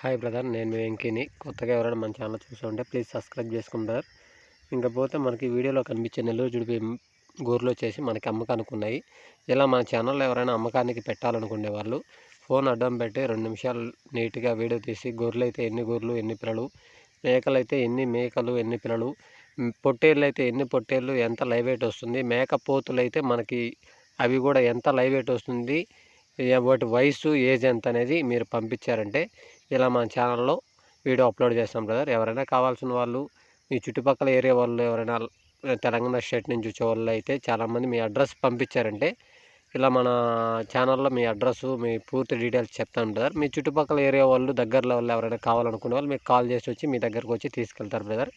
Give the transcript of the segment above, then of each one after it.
Hi brother నేను మీ వెంకీని. కొత్తగా ఎవరైనా మన ఛానల్ చూస్తూ ఉంటే ప్లీజ్ సబ్స్క్రైబ్ చేసుకుంటారు బ్రదర్. ఇంకా పోతే మనకి వీడియోలో కనిపించే నెల్లూరు జుడిపి గోర్లు వచ్చేసి మనకి అమ్మకానికి ఉన్నాయి ఇలా మన ఛానల్లో ఎవరైనా అమ్మకానికి పెట్టాలనుకునే వాళ్ళు ఫోన్ అడ్డం పెట్టి రెండు నిమిషాలు నీట్గా వీడియో తీసి గొర్రెలు అయితే ఎన్ని గొర్రెలు ఎన్ని పిల్లలు మేకలు అయితే ఎన్ని మేకలు ఎన్ని పిల్లలు పొట్టేళ్ళు అయితే ఎన్ని పొట్టేళ్ళు ఎంత లైవ్ వెయిట్ వస్తుంది మేక పోతులు అయితే మనకి అవి కూడా ఎంత లైవ్ వెయిట్ వస్తుంది వాటి వయసు ఏజ్ ఎంత అనేది మీరు పంపించారంటే ఇలా మన ఛానల్లో వీడియో అప్లోడ్ చేస్తాం బ్రదర్. ఎవరైనా కావాల్సిన వాళ్ళు మీ చుట్టుపక్కల ఏరియా వాళ్ళు ఎవరైనా తెలంగాణ స్టేట్ నుంచి వచ్చే వాళ్ళు అయితే చాలామంది మీ అడ్రస్ పంపించారంటే ఇలా మన ఛానల్లో మీ అడ్రస్ మీ పూర్తి డీటెయిల్స్ చెప్తాను బ్రదర్. మీ చుట్టుపక్కల ఏరియా వాళ్ళు దగ్గరలో వాళ్ళు ఎవరైనా కావాలనుకునే వాళ్ళు మీకు కాల్ చేసి వచ్చి మీ దగ్గరకు వచ్చి తీసుకెళ్తారు బ్రదర్.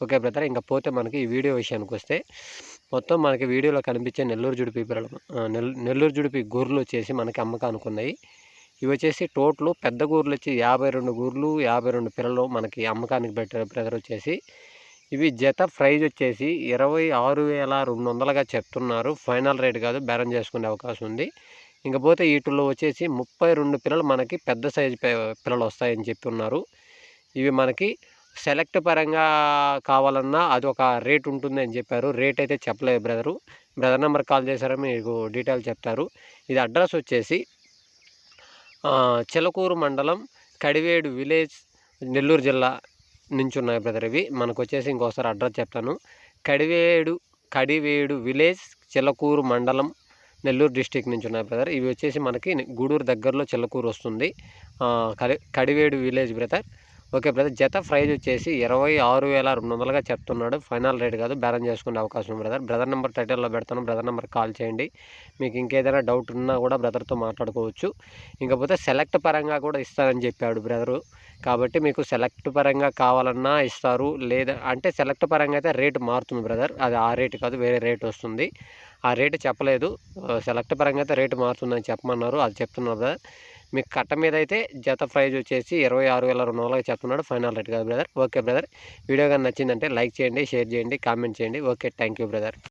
ఓకే బ్రదర్ ఇంకా పోతే మనకి ఈ వీడియో విషయానికి వస్తే మొత్తం మనకి వీడియోలో కనిపించే నెల్లూరు జుడిపి నెల్లూరు జుడిపి గూర్లు వచ్చేసి మనకి అమ్మకానికి ఉన్నాయి ఇవి వచ్చేసి టోటల్ పెద్ద గూర్లు వచ్చి యాభై రెండు గూర్లు యాభై రెండు పిల్లలు మనకి అమ్మకానికి పెట్టారు బ్రదర్ వచ్చేసి. ఇవి జత ప్రైజ్ వచ్చేసి ఇరవై ఆరు వేల రెండు వందలుగా చెప్తున్నారు. ఫైనల్ రేట్ కాదు బేరం చేసుకునే అవకాశం ఉంది. ఇంకపోతే వీటిల్లో వచ్చేసి ముప్పై రెండు పిల్లలు మనకి పెద్ద సైజు పిల్లలు వస్తాయని చెప్పి ఉన్నారు. ఇవి మనకి సెలెక్ట్ పరంగా కావాలన్నా అది ఒక రేట్ ఉంటుంది అని చెప్పారు. రేట్ అయితే చెప్పలేదు బ్రదరు. బ్రదర్ నెంబర్ కాల్ చేశారా మీకు డీటెయిల్ చెప్తారు. ఇది అడ్రస్ వచ్చేసి చిలకూరు మండలం కడివేడు విలేజ్ నెల్లూరు జిల్లా నుంచి ఉన్నాయి బ్రదర్ ఇవి. మనకు వచ్చేసి ఇంకోసారి అడ్రస్ చెప్తాను. కడివేడు కడివేడు విలేజ్ చిలకూరు మండలం నెల్లూరు డిస్టిక్ నుంచి ఉన్నాయి బ్రదర్. ఇవి వచ్చేసి మనకి గూడూరు దగ్గరలో చిలకూరు వస్తుంది. Kadivedu village brother. Okay brother. జత ప్రైజ్ వచ్చేసి ఇరవై ఆరు వేల రెండు వందలుగా చెప్తున్నాడు. ఫైనల్ రేట్ కాదు బేరం చేసుకునే అవకాశం బ్రదర్. బ్రదర్ నెంబర్ టైటిల్లో పెడతాను. బ్రదర్ నెంబర్ కాల్ చేయండి. మీకు ఇంకేదైనా డౌట్ ఉన్నా కూడా బ్రదర్తో మాట్లాడుకోవచ్చు. ఇంకపోతే సెలెక్ట్ పరంగా కూడా ఇస్తారని చెప్పాడు బ్రదరు. కాబట్టి మీకు సెలెక్ట్ పరంగా కావాలన్నా ఇస్తారు. లేదా అంటే సెలెక్ట్ పరంగా అయితే రేటు మారుతుంది బ్రదర్. అది ఆ రేటు కాదు వేరే రేట్ వస్తుంది. ఆ రేటు చెప్పలేదు. సెలెక్ట్ పరంగా అయితే రేటు మారుతుందని చెప్పమన్నారు. అది చెప్తున్నారు బ్రదర్. మీకు కట్ట మీద అయితే జత ప్రైజ్ వచ్చేసి ఇరవై ఆరు వేల రెండు వందలకి చెప్తున్నాడు ఫైనల్ రేట్ కదా బ్రదర్. Okay brother. వీడియో కానీ నచ్చిందంటే లైక్ చేయండి షేర్ చేయండి కామెంట్ చేయండి. Okay thank you brother.